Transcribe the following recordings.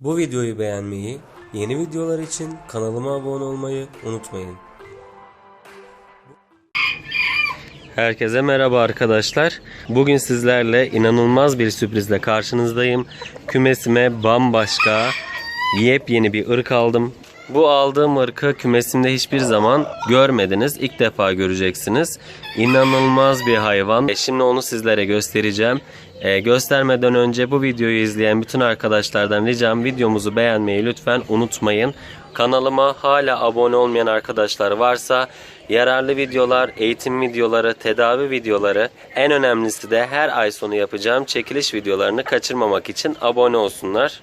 Bu videoyu beğenmeyi, yeni videolar için kanalıma abone olmayı unutmayın. Herkese merhaba arkadaşlar. Bugün sizlerle inanılmaz bir sürprizle karşınızdayım. Kümesime bambaşka yepyeni bir ırk aldım. Bu aldığım ırkı kümesimde hiçbir zaman görmediniz. İlk defa göreceksiniz. İnanılmaz bir hayvan. E, Şimdi onu sizlere göstereceğim. E, göstermeden önce bu videoyu izleyen bütün arkadaşlardan ricam videomuzu beğenmeyi lütfen unutmayın. Kanalıma hala abone olmayan arkadaşlar varsa yararlı videolar, eğitim videoları, tedavi videoları en önemlisi de her ay sonu yapacağım çekiliş videolarını kaçırmamak için abone olsunlar.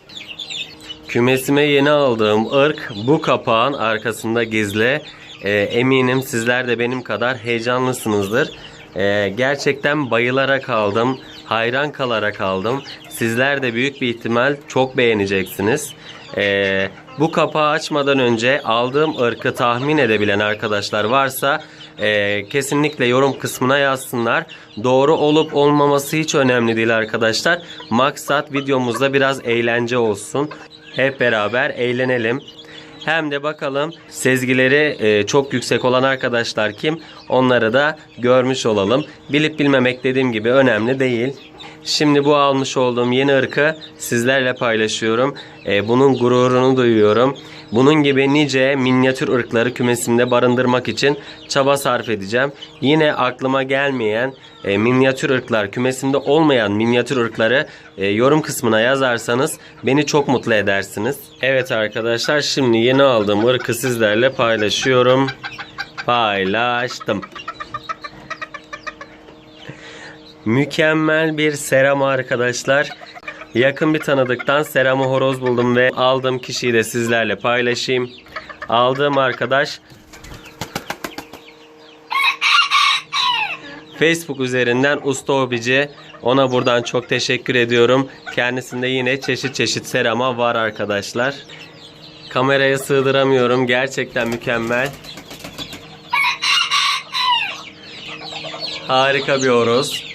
Kümesime yeni aldığım ırk bu kapağın arkasında gizli. Ee, eminim sizler de benim kadar heyecanlısınızdır. Ee, gerçekten bayılarak aldım, hayran kalarak aldım. Sizler de büyük bir ihtimal çok beğeneceksiniz. Ee, bu kapağı açmadan önce aldığım ırkı tahmin edebilen arkadaşlar varsa e, kesinlikle yorum kısmına yazsınlar. Doğru olup olmaması hiç önemli değil arkadaşlar. Maksat videomuzda biraz eğlence olsun. Hep beraber eğlenelim. Hem de bakalım sezgileri e, çok yüksek olan arkadaşlar kim? Onları da görmüş olalım. Bilip bilmemek dediğim gibi önemli değil. Şimdi bu almış olduğum yeni ırkı sizlerle paylaşıyorum. E, bunun gururunu duyuyorum. Bunun gibi nice minyatür ırkları kümesimde barındırmak için çaba sarf edeceğim. Yine aklıma gelmeyen e, minyatür ırklar, kümesimde olmayan minyatür ırkları e, yorum kısmına yazarsanız beni çok mutlu edersiniz. Evet arkadaşlar şimdi yeni aldığım ırkı sizlerle paylaşıyorum. Paylaştım. Mükemmel bir serama arkadaşlar. Yakın bir tanıdıktan serama horoz buldum ve aldığım kişiyi de sizlerle paylaşayım. Aldığım arkadaş Facebook üzerinden Usta Hobici. Ona buradan çok teşekkür ediyorum. Kendisinde yine çeşit çeşit serama var arkadaşlar. Kameraya sığdıramıyorum. Gerçekten mükemmel. Harika bir horoz.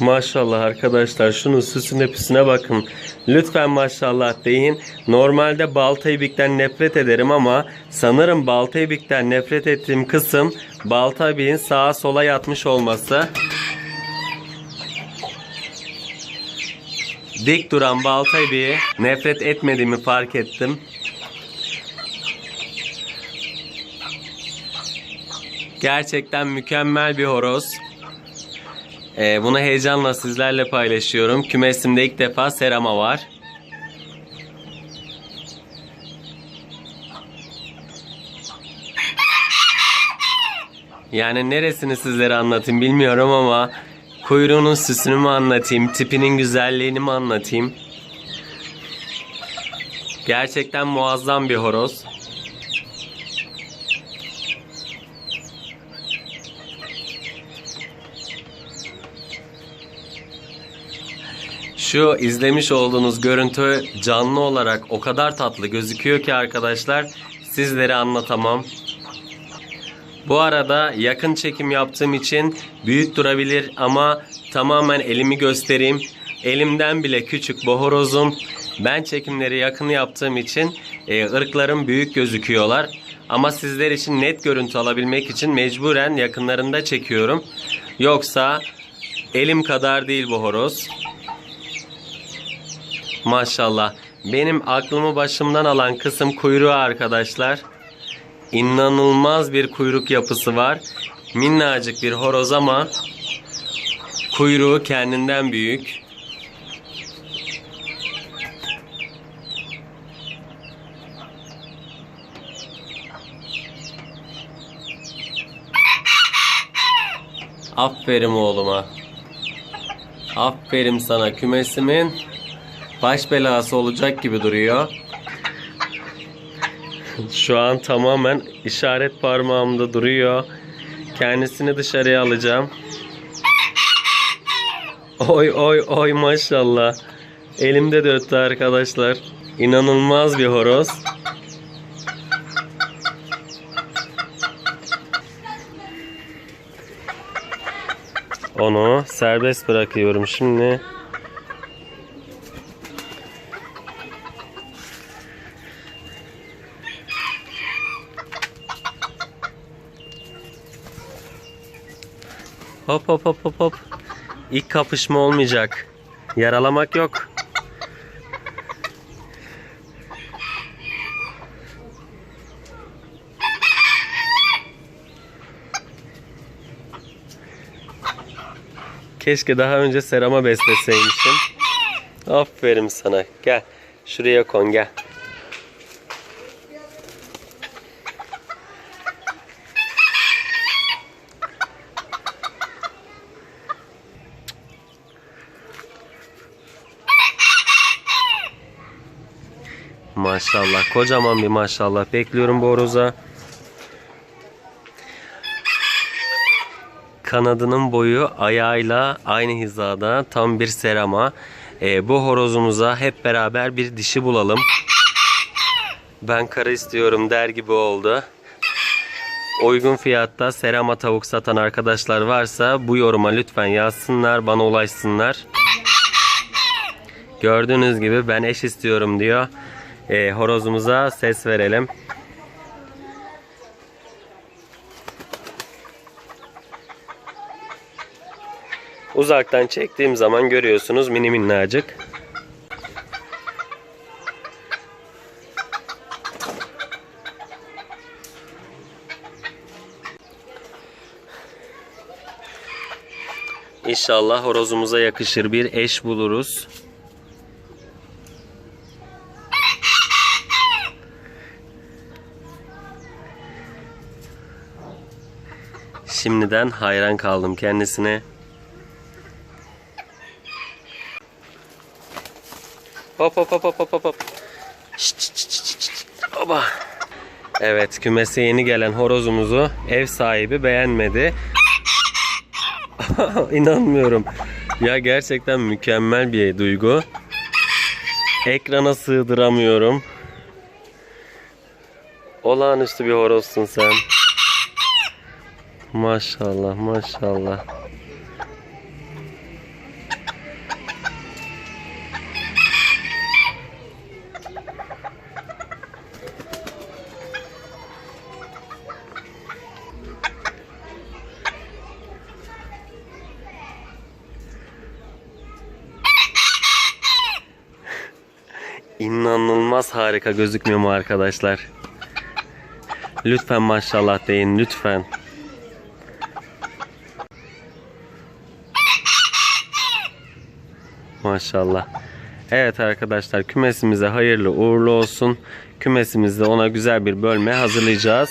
Maşallah arkadaşlar şunun süsüne püsüne bakın. Lütfen maşallah deyin. Normalde Baltaybik'ten nefret ederim ama sanırım Baltaybik'ten nefret ettiğim kısım Baltaybik'in sağa sola yatmış olması. Dik duran Baltaybik'i nefret etmediğimi fark ettim. Gerçekten mükemmel bir horoz. Ee, bunu heyecanla sizlerle paylaşıyorum. Kümesimde ilk defa serama var. Yani neresini sizlere anlatayım bilmiyorum ama kuyruğunun süsünü mü anlatayım, tipinin güzelliğini mi anlatayım? Gerçekten muazzam bir horoz. Şu izlemiş olduğunuz görüntü canlı olarak o kadar tatlı gözüküyor ki arkadaşlar sizlere anlatamam. Bu arada yakın çekim yaptığım için büyük durabilir ama tamamen elimi göstereyim. Elimden bile küçük bu horozum. Ben çekimleri yakın yaptığım için e, ırklarım büyük gözüküyorlar. Ama sizler için net görüntü alabilmek için mecburen yakınlarında çekiyorum. Yoksa elim kadar değil bu horoz. Maşallah. Benim aklımı başımdan alan kısım kuyruğu arkadaşlar. İnanılmaz bir kuyruk yapısı var. Minnacık bir horoz ama Kuyruğu kendinden büyük. Aferin oğluma. Aferin sana kümesimin baş belası olacak gibi duruyor. Şu an tamamen işaret parmağımda duruyor. Kendisini dışarıya alacağım. Oy oy oy maşallah. Elimde de öttü arkadaşlar. İnanılmaz bir horoz. Onu serbest bırakıyorum şimdi. Hop hop hop hop hop. İlk kapışma olmayacak. Yaralamak yok. Keşke daha önce serama besleseymişim. Aferin sana. Gel. Şuraya kon gel. Maşallah. Kocaman bir maşallah. Bekliyorum bu horoza. Kanadının boyu ayağıyla aynı hizada tam bir serama. Ee, bu horozumuza hep beraber bir dişi bulalım. Ben karı istiyorum der gibi oldu. Uygun fiyatta serama tavuk satan arkadaşlar varsa bu yoruma lütfen yazsınlar bana ulaşsınlar. Gördüğünüz gibi ben eş istiyorum diyor. Ee, horozumuza ses verelim. Uzaktan çektiğim zaman görüyorsunuz mini minnacık. İnşallah horozumuza yakışır bir eş buluruz. Şimdiden hayran kaldım kendisine. Hop hop hop hop hop hop şşt, şşt, şşt, şşt. Oba. Evet kümese yeni gelen horozumuzu ev sahibi beğenmedi. İnanmıyorum. Ya gerçekten mükemmel bir duygu. Ekrana sığdıramıyorum. Olağanüstü bir horozsun sen. Maşallah maşallah. İnanılmaz harika gözükmüyor mu arkadaşlar? Lütfen maşallah deyin lütfen. Maşallah. Evet arkadaşlar kümesimize hayırlı uğurlu olsun. Kümesimizde ona güzel bir bölme hazırlayacağız.